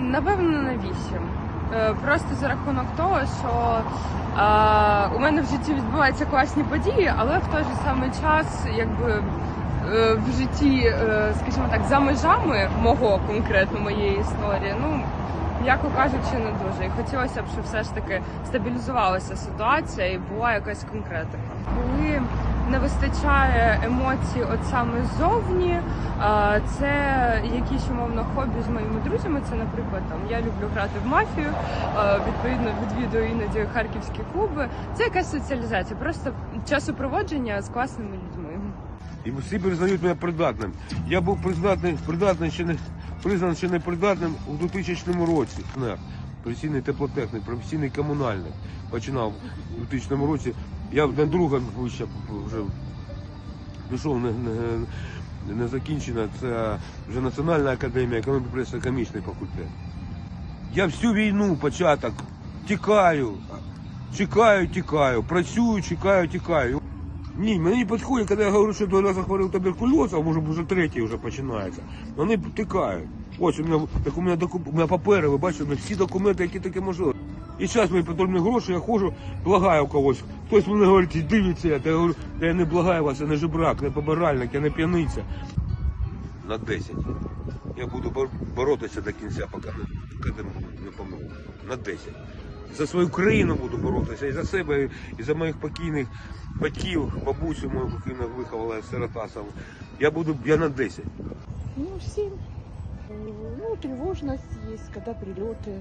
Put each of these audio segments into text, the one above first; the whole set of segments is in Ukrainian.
Напевно, на вісім. Е, Просто за рахунок того, що е, у мене в житті відбуваються класні події, але в той же самий час, якби е, в житті, скажімо так, за межами мого конкретно моєї історії, ну м'яко кажучи, не дуже. І хотілося б, щоб все ж таки стабілізувалася ситуація і була якась конкретика. Коли не вистачає емоцій, от саме ззовні. Це якісь умовно хобі з моїми друзями. Це, наприклад, там я люблю грати в мафію, відповідно відвідую іноді харківські клуби. Це якась соціалізація, просто часопроводження з класними людьми. І всі признають мене придатним. Я був признатний, придатний ще не признан ще не придатним у 2000 році. Професійний теплотехнік, професійний комунальник. Починав у 2000 році. Я на друга вище вже пішов не, не, не закінчена. Це вже Національна академія економіки преси комічний факультет. Я всю війну початок тікаю, чекаю, тікаю, працюю, чекаю, тікаю. Ні, мені не підходить, коли я говорю, що два рази хворів туберкульозом, а може вже третій вже починається. Вони тикають. Ось у мене так у мене у мене папери, ви бачите, всі документи, які таке можливо. І зараз мені потрібні гроші, я ходжу, благаю когось. Хтось мене говорить, дивіться, я, говорю, я не благаю вас, я не жебрак, не побиральник, я не п'яниця. На 10. Я буду боротися до кінця, поки не, помру. На 10. За свою країну буду боротися, і за себе, і за моїх покійних батьків, бабусю мою покійну виховала сирота сам. Я буду, я на 10. Ну, семь. Ну, тревожность есть, когда прилеты,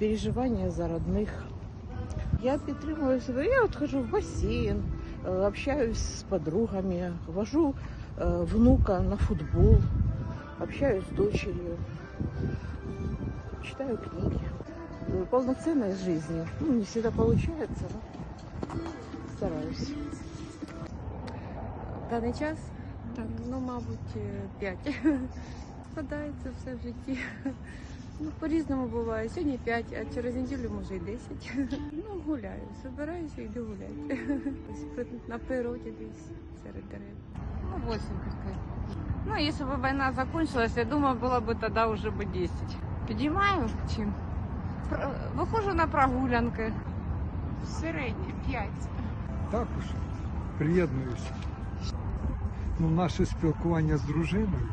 переживания за родных. Я підтримую себе. Я вот хожу в бассейн, э, общаюсь с подругами, вожу э, внука на футбол, общаюсь с дочерью, читаю книги. Э, Полноценной жизни. Ну, не всегда получается, но стараюсь. Даний час? Так, ну, мабуть, е, п'ять. Складається все в житті. Ну, по-різному буває. Сьогодні 5, а через неділю може і 10. Ну, гуляю, збираюся і йду гуляти. Десь при- На природі десь серед дерев. Ну, 8 пускай. Ну, если бы война закончилась, я думаю, было бы тогда уже бы 10. Підіймаю чим? Про- Виходжу на прогулянки. Середнє, 5. також приєднуюся. Ну, наше спілкування з дружиною.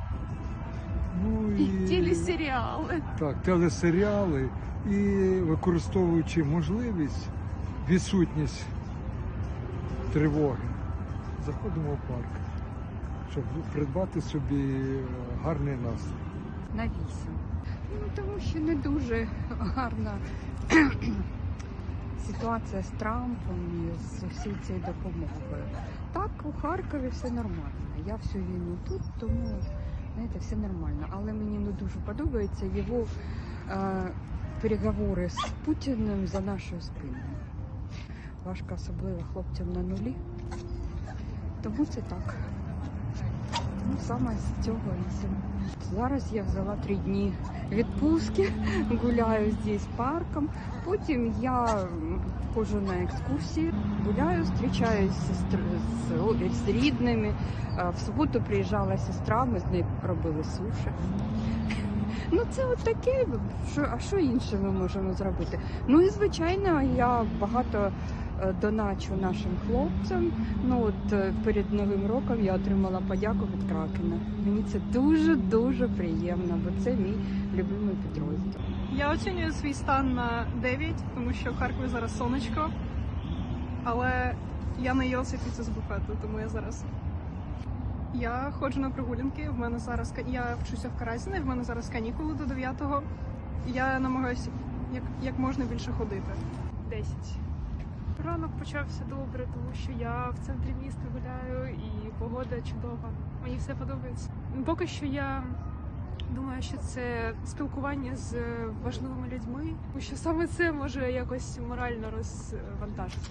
Ну і Телесеріали. так, телесеріали і використовуючи можливість, відсутність тривоги, заходимо в парк, щоб придбати собі е, гарний настрій. На 8. Ну, тому що не дуже гарна ситуація з Трампом і з всією цією допомогою. Так, у Харкові все нормально. Я всю війну тут, тому знаєте, все нормально. Але мені не дуже подобаються його е, переговори з Путіним за нашою спиною. Важко особливо хлопцям на нулі. Тому це так. Ну, саме з. Зараз я взяла три дні відпустки, гуляю здесь парком. Потім я ходжу на екскурсії, гуляю, зустрічаюся з, з, рідними. Е, В суботу приїжджала сестра, ми з нею робили суші. Ну це от таке, що, а що інше ми можемо зробити? Ну і звичайно, я багато доначу нашим хлопцям. Ну от е, перед новим роком я отримала подяку від Кракена. Мені це дуже дуже приємно, бо це мій любимий підрозділ. Я оцінюю свій стан на 9, тому що в Харкові зараз сонечко. Але я не їлася піцу з буфету, тому я зараз. Я ходжу на прогулянки. В мене зараз я вчуся в Каразіні, в мене зараз канікули до 9-го. Я намагаюся як, як можна більше ходити. 10. Ранок почався добре, тому що я в центрі міста гуляю і погода чудова. Мені все подобається. Поки що я Думаю, що це спілкування з важливими людьми, тому що саме це може якось морально розвантажити.